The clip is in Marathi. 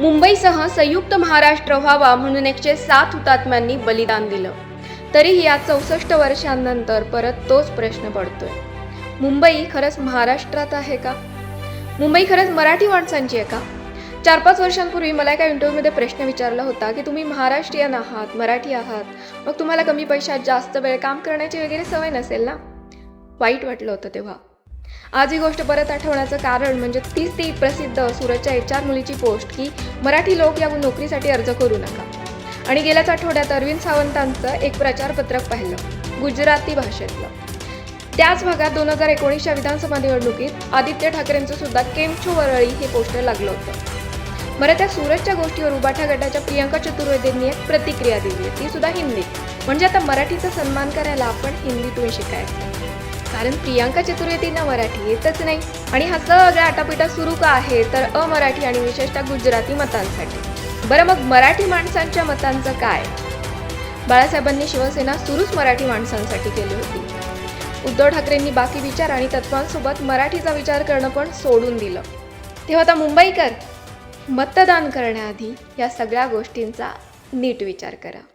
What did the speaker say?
मुंबईसह संयुक्त महाराष्ट्र व्हावा म्हणून एकशे सात हुतात्म्यांनी बलिदान दिलं. तरीही या चौसष्ट वर्षांनंतर परत तोच प्रश्न पडतोय. मुंबई खरंच महाराष्ट्रात आहे का? मुंबई खरंच मराठी माणसांची आहे का? चार पाच वर्षांपूर्वी मला एका इंटरव्ह्यूमध्ये प्रश्न विचारला होता की तुम्ही महाराष्ट्रीयन आहात मराठी आहात मग तुम्हाला कमी पैशात जास्त वेळ काम करण्याची वगैरे सवय नसेल ना? वाईट वाटलं होतं तेव्हा. आज ही गोष्ट परत आठवण्याचं कारण म्हणजे तीच ती प्रसिद्ध सुरतच्या एच आर मुलीची पोस्ट की मराठी लोक या नोकरीसाठी अर्ज करू नका. आणि गेल्याच आठवड्यात अरविंद सावंतांचं एक प्रचारपत्रक पाहिलं गुजराती भाषेतलं. त्याच भागात दोन हजार एकोणीसच्या विधानसभा निवडणुकीत आदित्य ठाकरेंचं सुद्धा केमछो वरळी हे पोस्टर लागलं होतं. बरं त्या सुरतच्या गोष्टीवर उबाठा गटाच्या प्रियंका चतुर्वेदींनी एक प्रतिक्रिया दिली. ती सुद्धा हिंदी. म्हणजे आता मराठीचा सन्मान करायला आपण हिंदीतून शिकायचं. कारण प्रियांका चतुर्वेदींना मराठी येतच नाही. आणि हा सगळा आटापिटा सुरू का आहे तर अमराठी आणि विशेषतः गुजराती मतांसाठी. बरं मग मराठी माणसांच्या मतांचं काय? बाळासाहेबांनी शिवसेना सुरूच मराठी माणसांसाठी केली होती. उद्धव ठाकरेंनी बाकी विचार आणि तत्वांसोबत मराठीचा विचार करणं पण सोडून दिलं. तेव्हा आता मुंबईकर मतदान करण्याआधी या सगळ्या गोष्टींचा नीट विचार करा.